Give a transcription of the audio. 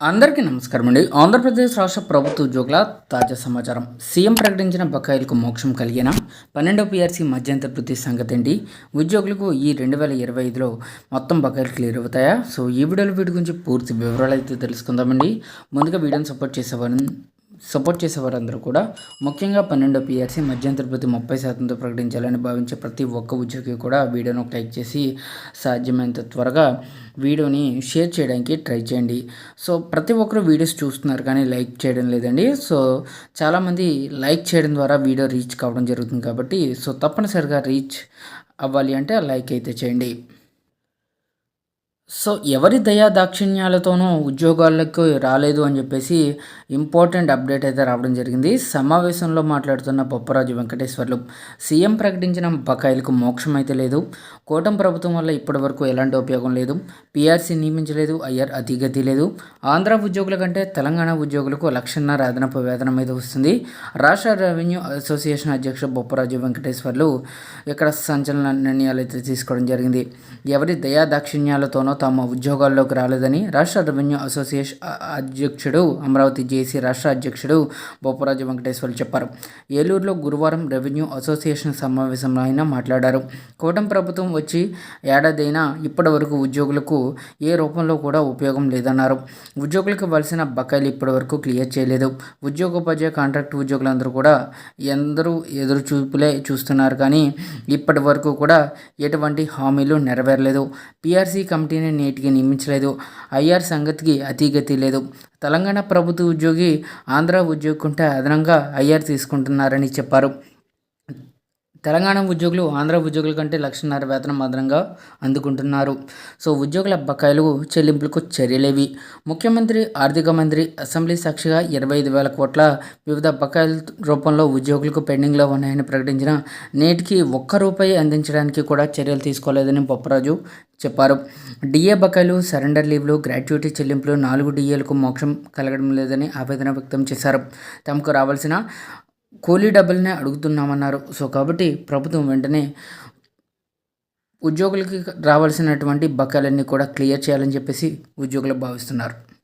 అందరికీ నమస్కారం అండి. ఆంధ్రప్రదేశ్ రాష్ట్ర ప్రభుత్వ ఉద్యోగుల తాజా సమాచారం. సీఎం ప్రకటించిన బకాయిలకు మోక్షం కలిగిన పన్నెండవ పిఆర్సీ మధ్యంతర వృత్తి సంగతి ఏంటి? ఉద్యోగులకు ఈ రెండు వేల ఇరవై ఐదులో మొత్తం బకాయిలు క్లియర్ అవుతాయా? సో ఈ వీడియోలో వీటి గురించి పూర్తి వివరాలు అయితే తెలుసుకుందామండి. ముందుగా వీడియోని సపోర్ట్ చేసేవారు సపోర్ట్ చేసేవారందరూ కూడా ముఖ్యంగా పన్నెండో పీఆర్సీ మధ్యంతర ప్రతి ముప్పై శాతంతో ప్రకటించాలని భావించే ప్రతి ఒక్క ఉద్యోగి కూడా వీడియోను లైక్ చేసి సాధ్యమైనంత త్వరగా వీడియోని షేర్ చేయడానికి ట్రై చేయండి. సో ప్రతి ఒక్కరు వీడియోస్ చూస్తున్నారు కానీ లైక్ చేయడం లేదండి. సో చాలామంది లైక్ చేయడం ద్వారా వీడియో రీచ్ కావడం జరుగుతుంది కాబట్టి సో తప్పనిసరిగా రీచ్ అవ్వాలి అంటే లైక్ అయితే చేయండి. సో ఎవరి దయా దాక్షిణ్యాలతోనూ ఉద్యోగాలకు రాలేదు అని చెప్పేసి ఇంపార్టెంట్ అప్డేట్ అయితే రావడం జరిగింది. సమావేశంలో మాట్లాడుతున్న బొప్పరాజు వెంకటేశ్వర్లు సీఎం ప్రకటించిన బకాయిలకు మోక్షం అయితే లేదు. కూటం ప్రభుత్వం వల్ల ఇప్పటి వరకు ఎలాంటి ఉపయోగం లేదు. పీఆర్సీ నియమించలేదు అయ్యర్ అతిగతి లేదు. ఆంధ్ర ఉద్యోగుల కంటే తెలంగాణ ఉద్యోగులకు లక్షన్నర అదనపు వేతనం మీద వస్తుంది. రాష్ట్ర రెవెన్యూ అసోసియేషన్ అధ్యక్షుడు బొప్పరాజు వెంకటేశ్వర్లు ఇక్కడ సంచలన నిర్ణయాలు అయితే తీసుకోవడం జరిగింది. ఎవరి దయా దాక్షిణ్యాలతోనో తమ ఉద్యోగాల్లోకి రాలేదని రాష్ట్ర రెవెన్యూ అసోసియేషన్ అధ్యక్షుడు అమరావతి జేసీ రాష్ట్ర అధ్యక్షుడు బొప్పరాజు వెంకటేశ్వర్లు చెప్పారు. ఏలూరులో గురువారం రెవెన్యూ అసోసియేషన్ సమావేశంలో ఆయన మాట్లాడారు. కూటమి ప్రభుత్వం వచ్చి ఏడాదైనా ఇప్పటి వరకు ఉద్యోగులకు ఏ రూపంలో కూడా ఉపయోగం లేదన్నారు. ఉద్యోగులకు ఇవ్వాల్సిన బకాయిలు ఇప్పటి వరకు క్లియర్ చేయలేదు. ఉద్యోగోపాధ్యాయ కాంట్రాక్ట్ ఉద్యోగులందరూ కూడా ఎందరూ ఎదురు చూపులే చూస్తున్నారు కానీ ఇప్పటి వరకు కూడా ఎటువంటి హామీలు నెరవేరలేదు. పిఆర్సీ కమిటీని నేటికి నియమించలేదు. ఐఆర్ సంగతికి అతిగతి లేదు. తెలంగాణ ప్రభుత్వ ఉద్యోగి ఆంధ్ర ఉద్యోగి కంటే అదనంగా ఐఆర్ తీసుకుంటున్నారని చెప్పారు. తెలంగాణ ఉద్యోగులు ఆంధ్ర ఉద్యోగుల కంటే లక్షన్నర వేతనం అదనంగా అందుకుంటున్నారు. సో ఉద్యోగుల బకాయిలు చెల్లింపులకు చర్యలేవి. ముఖ్యమంత్రి ఆర్థిక మంత్రి అసెంబ్లీ సాక్షిగా ఇరవై ఐదు వేల కోట్ల వివిధ బకాయిల రూపంలో ఉద్యోగులకు పెండింగ్లో ఉన్నాయని ప్రకటించిన నేటికి ఒక్క రూపాయి అందించడానికి కూడా చర్యలు తీసుకోలేదని బొప్పరాజు చెప్పారు. డిఏ బకాయిలు సరెండర్ లీవ్లు గ్రాట్యుటీ చెల్లింపులు నాలుగు డిఏలకు మోక్షం కలగడం లేదని ఆవేదన వ్యక్తం చేశారు. తమకు రావాల్సిన కూలీ డబ్బులనే అడుగుతున్నామన్నారు. సో కాబట్టి ప్రభుత్వం వెంటనే ఉద్యోగులకి రావాల్సినటువంటి బకాయిలన్నీ కూడా క్లియర్ చేయాలని చెప్పేసి ఉద్యోగులు భావిస్తున్నారు.